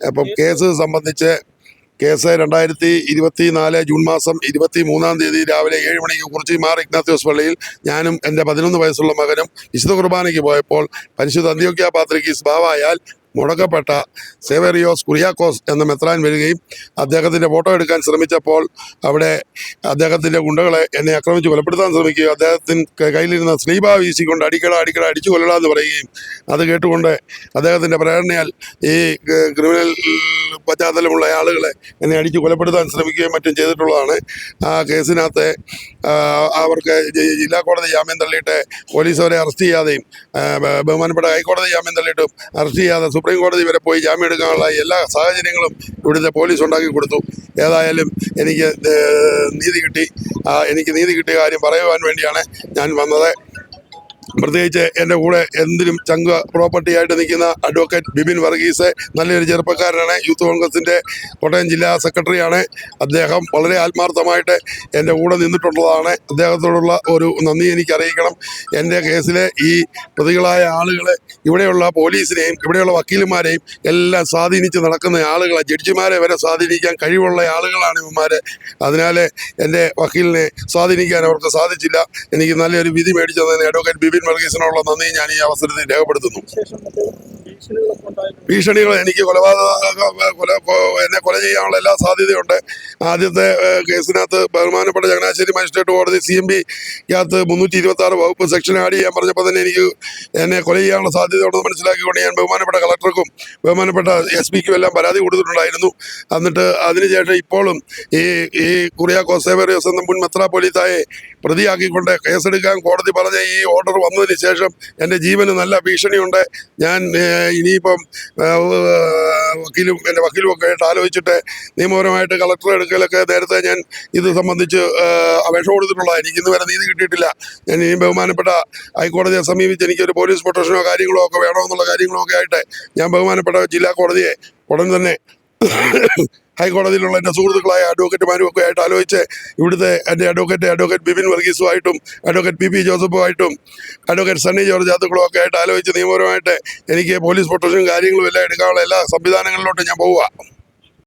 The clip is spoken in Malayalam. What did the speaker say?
അപ്പം കേസ് സംബന്ധിച്ച് കേസ് രണ്ടായിരത്തി ഇരുപത്തി നാല് ജൂൺ മാസം ഇരുപത്തി മൂന്നാം തീയതി രാവിലെ ഏഴ് മണിക്ക് കുറിച്ച് മാർ ഇഗ്നാത്യോസ് പള്ളിയിൽ ഞാനും എന്റെ പതിനൊന്ന് വയസ്സുള്ള മകനും വിശുദ്ധ കുർബാനയ്ക്ക് പോയപ്പോൾ പരിശുദ്ധ അന്ത്യോക്യ പാത്രയ്ക്ക് ബാവായാൽ മുടക്കപ്പെട്ട സേവേറിയോസ് കുറിയാക്കോസ് എന്ന മെത്രാൻ വരികയും അദ്ദേഹത്തിന്റെ ഫോട്ടോ എടുക്കാൻ ശ്രമിച്ചപ്പോൾ അവിടെ അദ്ദേഹത്തിന്റെ ഗുണ്ടകളെ എന്നെ ആക്രമിച്ച് കൊലപ്പെടുത്താൻ ശ്രമിക്കുകയും അദ്ദേഹത്തിന് കയ്യിലിരുന്ന സ്ലീബ വീശിക്കൊണ്ട് അടിക്കട അടിക്കട അടിച്ചു കൊല്ലടാന്ന് പറയുകയും അത് കേട്ടുകൊണ്ട് അദ്ദേഹത്തിന്റെ പ്രേരണയാൽ ഈ ക്രിമിനൽ പശ്ചാത്തലമുള്ള ആളുകളെ എന്നെ അടിച്ച് കൊലപ്പെടുത്താൻ ശ്രമിക്കുകയും മറ്റും ചെയ്തിട്ടുള്ളതാണ്. ആ കേസിനകത്ത് അവർക്ക് ജില്ലാ കോടതി ജാമ്യം തള്ളിയിട്ട് പോലീസ് അവരെ അറസ്റ്റ് ചെയ്യാതെയും ബഹുമാനപ്പെട്ട ഹൈക്കോടതി ജാമ്യം തള്ളിയിട്ടും അറസ്റ്റ് ചെയ്യാതെ സുപ്രീം കോടതി വരെ പോയി ജാമ്യം എടുക്കാനുള്ള എല്ലാ സാഹചര്യങ്ങളും ഇവിടുത്തെ പോലീസ് ഉണ്ടാക്കി കൊടുത്തു. ഏതായാലും എനിക്ക് നീതി കിട്ടി. എനിക്ക് നീതി കിട്ടിയ കാര്യം പറയുവാൻ വേണ്ടിയാണ് ഞാൻ വന്നത്. പ്രത്യേകിച്ച് എന്റെ കൂടെ എന്തിനും ചങ്ക പ്രോപ്പർട്ടി ആയിട്ട് നിൽക്കുന്ന അഡ്വക്കേറ്റ് ബിബിൻ വർഗീസ് നല്ലൊരു ചെറുപ്പക്കാരനാണ്. യൂത്ത് കോൺഗ്രസിന്റെ കോട്ടയം ജില്ലാ സെക്രട്ടറിയാണ് അദ്ദേഹം വളരെ ആത്മാർത്ഥമായിട്ട് എന്റെ കൂടെ നിന്നിട്ടുള്ളതാണ്. അദ്ദേഹത്തോടുള്ള ഒരു നന്ദി എനിക്ക് അറിയിക്കണം എന്റെ കേസിലെ ഈ പ്രതികളായ ആളുകളെ ഇവിടെയുള്ള പോലീസിനെയും ഇവിടെയുള്ള വക്കീലുമാരെയും എല്ലാം സ്വാധീനിച്ച് നടക്കുന്ന ആളുകളെ ജഡ്ജിമാരെ വരെ സ്വാധീനിക്കാൻ കഴിവുള്ള ആളുകളാണ് ഇവന്മാർ അതിനാൽ എന്റെ വക്കീലിനെ സ്വാധീനിക്കാൻ അവർക്ക് സാധിച്ചില്ല. എനിക്ക് നല്ലൊരു വിധി മേടിച്ചു തന്നെ അഡ്വക്കേറ്റ് ബിബിൻ വർഗീസിനുള്ള നന്ദി. ഞാൻ ഈ അവസരത്തിൽ രേഖപ്പെടുത്തുന്നു. ഭീഷണികൾ എനിക്ക് കൊലപാതക കൊല എന്നെ കൊല ചെയ്യാനുള്ള എല്ലാ സാധ്യതയുണ്ട്. ആദ്യത്തെ കേസിനകത്ത് ബഹുമാനപ്പെട്ട ചങ്ങനാശ്ശേരി മജിസ്ട്രേറ്റ് കോടതി സി എം പിക്കകത്ത് മുന്നൂറ്റി ഇരുപത്തി ആറ് വകുപ്പ് സെക്ഷൻ ആഡ് ചെയ്യാൻ പറഞ്ഞപ്പോൾ തന്നെ എനിക്ക് എന്നെ കൊല ചെയ്യാനുള്ള സാധ്യതയുണ്ടെന്ന് മനസ്സിലാക്കിക്കൊണ്ട് ഞാൻ ബഹുമാനപ്പെട്ട കളക്ടർക്കും ബഹുമാനപ്പെട്ട എസ് പിക്കും എല്ലാം പരാതി കൊടുത്തിട്ടുണ്ടായിരുന്നു. എന്നിട്ട് അതിനുശേഷം ഇപ്പോഴും ഈ ഈ കുറിയ സേവറിയോസ് എന്ന മുൻ മെത്രാപ്പൊലീത്തായെ പ്രതിയാക്കിക്കൊണ്ട് കേസെടുക്കാൻ കോടതി പറഞ്ഞ ഈ ഓർഡർ വന്നതിന് ശേഷം എന്റെ ജീവന് നല്ല ഭീഷണിയുണ്ട്. ഞാൻ ഇനിയിപ്പം വക്കീലും എന്റെ വക്കീലും ഒക്കെ ആയിട്ട് ആലോചിച്ചിട്ട് നിയമപരമായിട്ട് കളക്ടർ എടുക്കലൊക്കെ നേരത്തെ ഞാൻ ഇത് സംബന്ധിച്ച് അപേക്ഷ കൊടുത്തിട്ടുള്ളതാണ്. എനിക്കിന്ന് വരെ നീതി കിട്ടിയിട്ടില്ല. ഞാൻ ഇനി ബഹുമാനപ്പെട്ട ഹൈക്കോടതിയെ സമീപിച്ച് എനിക്കൊരു പോലീസ് പ്രൊട്ടക്ഷനോ കാര്യങ്ങളോ ഒക്കെ വേണമെന്നുള്ള കാര്യങ്ങളോ ഒക്കെ ആയിട്ട് ഞാൻ ബഹുമാനപ്പെട്ട ജില്ലാ കോടതിയെ ഉടൻ തന്നെ ഹൈക്കോടതിയിലുള്ള എന്റെ സുഹൃത്തുക്കളായ അഡ്വക്കേറ്റുമാരും ഒക്കെ ആയിട്ട് ആലോചിച്ച് ഇവിടുത്തെ എന്റെ അഡ്വക്കേറ്റ് അഡ്വക്കേറ്റ് ബിപിൻ വർഗീസുമായിട്ടും അഡ്വക്കേറ്റ് പി പി ജോസഫുമായിട്ടും അഡ്വക്കേറ്റ് സണ്ണി ജോർജ് ജാത്തുക്കളും ഒക്കെ ആയിട്ട് ആലോചിച്ച് നിയമപരമായിട്ട് എനിക്ക് പോലീസ് പ്രൊട്ടക്ഷനും കാര്യങ്ങളും എല്ലാം എടുക്കാനുള്ള എല്ലാ സംവിധാനങ്ങളിലോട്ടും ഞാൻ പോവുക.